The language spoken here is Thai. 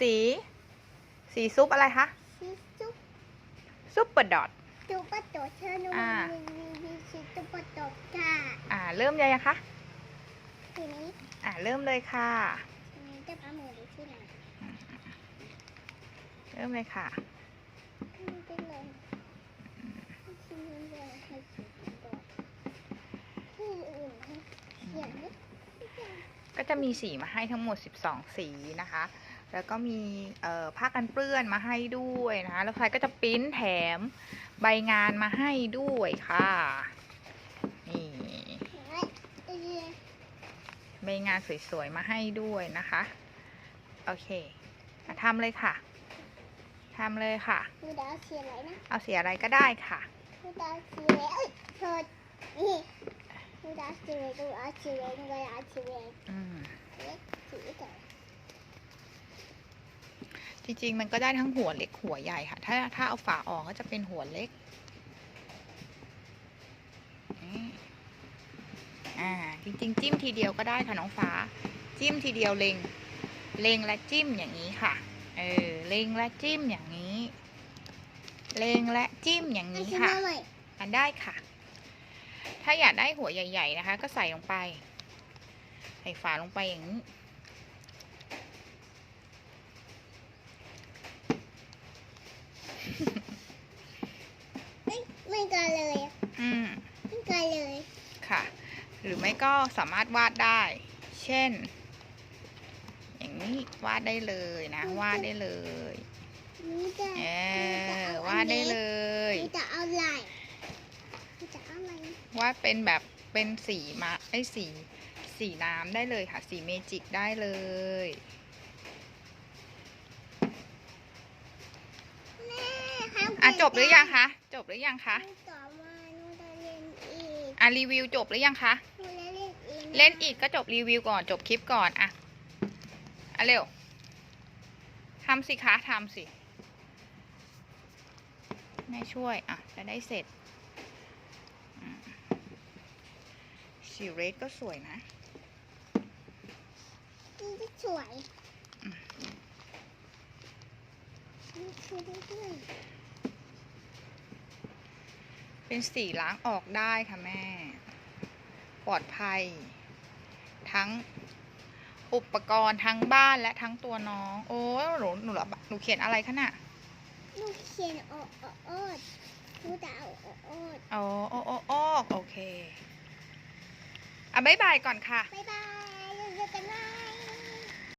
สี สีซุปอะไรคะชิซุปซุปเปอร์ดอทตุปะโตเชอร์นูอ่ามีมีมีชิตุปะโตค่ะ อ่า เริ่มยังคะทีนี้อ่าเริ่มเลยค่ะทีนี้จะเอามือดูที่ไหนเริ่มเลยค่ะไม่เป็นไรที่นี่เดี๋ยวให้ชิตัวที่อื่นให้เขียนนิดก็จะมีสีมาให้ทั้งหมด 12 สีนะคะ แล้วก็มีเอ่อผ้ากันเปื้อนมาให้ด้วยนะคะ แล้วใครก็จะปริ้นแถมใบงานมาให้ด้วยค่ะ นี่เอ้ยเอ้ยใบงานสวยๆ มาให้ด้วยนะคะ โอเคอะทำเลยค่ะทำเลยค่ะคือดาวเขียนอะไรนะ เอาสีอะไรก็ได้ค่ะคือดาวเขียนอะไรเอ้ยโทษนี่คือดาวเขียนอะไรคือดาวเขียนอะไรคือดาวเขียนอะไรอืมเอ๊ะสีแต่ จริงๆ มันก็ได้ทั้งหัวเล็กหัวใหญ่ค่ะ ถ้าถ้าเอาฝาออกก็จะเป็นหัวเล็กนี่อ่า จริงๆ จิ้มทีเดียวก็ได้ค่ะน้องฟ้า จิ้มทีเดียวเล็ง เล็งและจิ้มอย่างนี้ค่ะ เออ เล็งและจิ้มอย่างนี้ เล็งและจิ้มอย่างให้นี้ฉันค่ะมาใหม่อันได้ค่ะ ถ้าอยากได้หัวใหญ่ ๆ นะคะ ก็ใส่ลงไป ใส่ฝาลงไปอย่างนี้ ไม่ไม่กันเลยอะ อืม ไม่กันเลย ค่ะ หรือไม่ก็สามารถวาดได้ เช่น อย่างนี้วาดได้เลยนะ วาดได้เลยนี่จะเอนี่จะอเอาวาดได้เลยนี่จะเอาอะไรนี่จะเอาอะไรวาดเป็นแบบเป็นสีมาไอ้สี สีน้ำได้เลยค่ะ สีเมจิกได้เลยแม่ห้ามอะจบหรือยังคะ จบหรือยังคะหนูต่อมาหนูจะเล่น อีกอะรีวิวจบหรือยังคะหนูจะเล่นอีกะเล่นอีกก็จบรีวิวก่อนจบคลิปก่อนอะอะเร็วทำสิคะทำสิแม่ช่วย อะ จะได้เสร็จอืมสีเรดก็สวยนะนี่จะสวยนี่คือด้วย เป็นสีล้างออกได้ค่ะแม่ ปลอดภัย ทั้งอุปกรณ์ทั้งบ้านและทั้งตัวน้อง โอ้ยหนูหนูเหรอหนูเขียนอะไรคะน่ะหนูเขียนโอโอโอดหนูจะเอาโอโอดอ๋อโอ้โอ้โอ้โอเคอะบ๊ายบายก่อนค่ะบ๊ายบายเราเจอกันใหม่